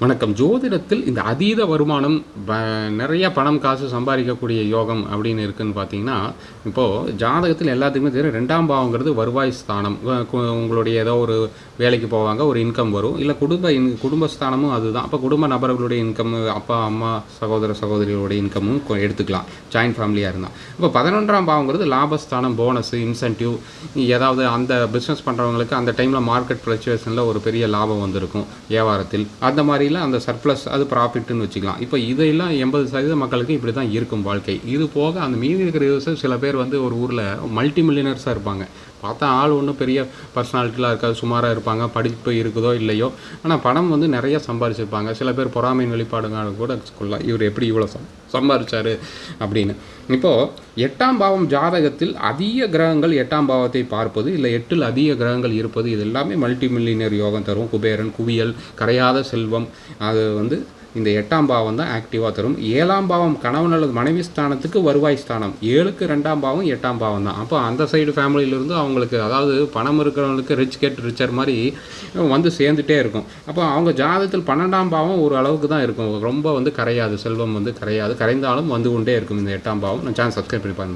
வணக்கம். ஜோதிடத்தில் இந்த அதீத வருமானம் நிறைய பணம் காசு சம்பாதிக்கக்கூடிய யோகம் அப்படின்னு இருக்குன்னு பார்த்தீங்கன்னா இப்போது ஜாதகத்தில் எல்லாத்துக்குமே தெரியும் ரெண்டாம் பாவங்கிறது வருவாய் ஸ்தானம். உங்களுடைய ஏதோ ஒரு வேலைக்கு போவாங்க ஒரு இன்கம் வரும். இல்லை குடும்ப இன் குடும்பஸ்தானமும் அதுதான். அப்போ குடும்ப நபர்களுடைய இன்கம் அப்பா அம்மா சகோதர சகோதரிகளுடைய இன்கமும் கொ- எடுத்துக்கலாம். ஜாயின்ட் ஃபேமிலியாக இருந்தால் இப்போ பதினொன்றாம் பாவங்கிறது லாபஸ்தானம் போனஸ் இன்சென்டிவ் ஏதாவது அந்த பிஸ்னஸ் பண்ணுறவங்களுக்கு அந்த டைமில் மார்க்கெட் ஃப்ளக்சுவேஷனில் ஒரு பெரிய லாபம் வந்திருக்கும் வியாபாரத்தில். அந்த மாதிரி மாதிரிலாம் அந்த சர்ப்ளஸ் அது ப்ராஃபிட்னு வச்சுக்கலாம். இப்போ இதையெல்லாம் எண்பது சதவீத மக்களுக்கு இப்படி தான் இருக்கும் வாழ்க்கை. இது போக அந்த மீதி இருக்கிற யூசர் சில பேர் வந்து ஒரு ஊரில் மல்டி மில்லியனர்ஸாக இருப்பாங்க. பார்த்தா ஆள் ஒன்றும் பெரிய பர்சனாலிட்டிலாம் இருக்காது சுமாராக இருப்பாங்க படிப்பு இருக்குதோ இல்லையோ. ஆனால் பணம் வந்து நிறைய சம்பாரிச்சிருப்பாங்க. சில பேர் பொறாமையின் வெளிப்பாடுங்க கூட சொல்லலாம் இவர் எப்படி இவ்வளோ சம் அப்படின்னு. இப்போது எட்டாம் பாவம் ஜாதகத்தில் அதிக கிரகங்கள் எட்டாம் பாவத்தை பார்ப்பது இல்லை எட்டில் அதிக கிரகங்கள் இருப்பது இது எல்லாமே மல்டி மில்லியனர் யோகம் தரும். குபேரன் குவியல் கரையாத செல்வம் அது வந்து இந்த எட்டாம் பாவம் தான் ஆக்டிவாக தரும். ஏழாம் பாவம் கணவன் அல்லது மனைவி ஸ்தானத்துக்கு வருவாய் ஸ்தானம். ஏழுக்கு ரெண்டாம் பாவம் எட்டாம் பாவம் தான். அப்போ அந்த சைடு ஃபேமிலியிலிருந்து அவங்களுக்கு அதாவது பணம் இருக்கிறவங்களுக்கு ரிச் கெட் ரிச்சர் மாதிரி வந்து சேர்ந்துட்டே இருக்கும். அப்போ அவங்க ஜாதகத்தில் பன்னெண்டாம் பாவம் ஒரு அளவுக்கு தான் இருக்கும். ரொம்ப வந்து கரையாது. செல்வம் வந்து கரையாது. கரைந்தாலும் வந்து கொண்டே இருக்கும் இந்த எட்டாம் பாவம். நான் சேனல் சப்ஸ்கிரைப் பண்ணி பாருங்கள்